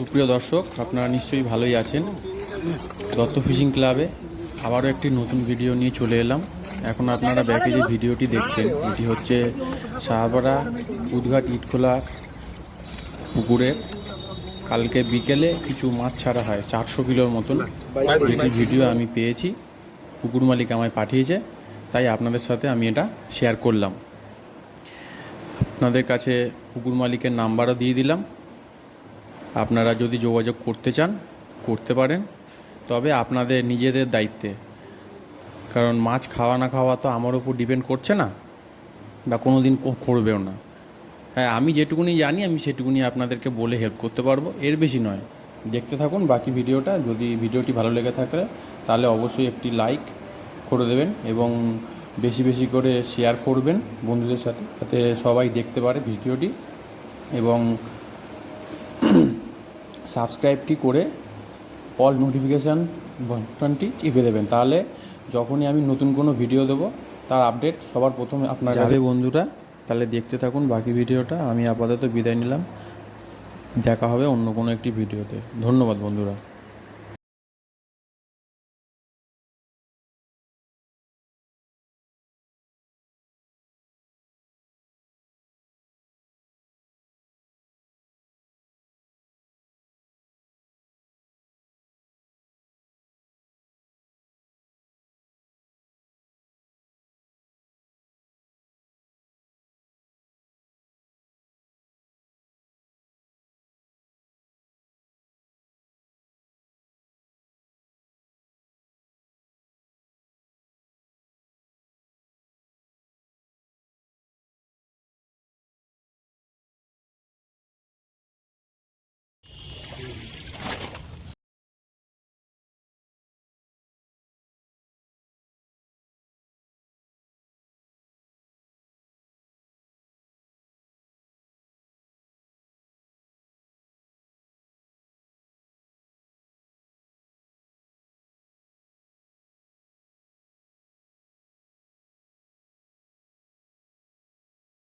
সুপ্রিয় দর্শক, আপনারা নিশ্চয়ই ভালোই আছেন। দত্ত ফিশিং ক্লাবে আবারও একটি নতুন ভিডিও নিয়ে চলে এলাম। এখন আপনারা ব্যাকে যে ভিডিওটি দেখছেন, এটি হচ্ছে সাহাবাড়া উদঘাট ইটখোলা পুকুরে কালকে বিকেলে কিছু মাছ ছাড়া হয়, চারশো কিলোর মতন। যেটি ভিডিও আমি পেয়েছি, পুকুর মালিক আমায় পাঠিয়েছে, তাই আপনাদের সাথে আমি এটা শেয়ার করলাম। আপনাদের কাছে পুকুর মালিকের নাম্বারও দিয়ে দিলাম। আপনারা যদি যোগাযোগ করতে চান, করতে পারেন। তবে আপনাদের নিজেদের দায়িত্বে। কারণ মাছ খাওয়া না খাওয়া তো আমার উপর ডিপেন্ড করছে না বা কোনো দিন করবেও না। হ্যাঁ আমি যেটুকুনি জানি, আমি সেটুকুনি আপনাদেরকে বলে হেল্প করতে পারব। এর বেশি নয়। দেখতে থাকুন, বাকি ভিডিওটা। যদি ভিডিওটি ভালো লেগে থাকে, তাহলে অবশ্যই একটি লাইক করে দেবেন এবং বেশি বেশি করে শেয়ার করবেন বন্ধুদের সাথে, যাতে সবাই দেখতে পারে ভিডিওটি এবং সাবস্ক্রাইবটি করে অল নোটিফিকেশান বাটনটি চেপে দেবেন। তাহলে যখনই আমি নতুন কোনো ভিডিও দেবো তার আপডেট সবার প্রথমে আপনার যাবে বন্ধুরা তাহলে দেখতে থাকুন বাকি ভিডিওটা আমি আপাতত বিদায় নিলাম। দেখা হবে অন্য কোনো একটি ভিডিওতে ধন্যবাদ বন্ধুরা।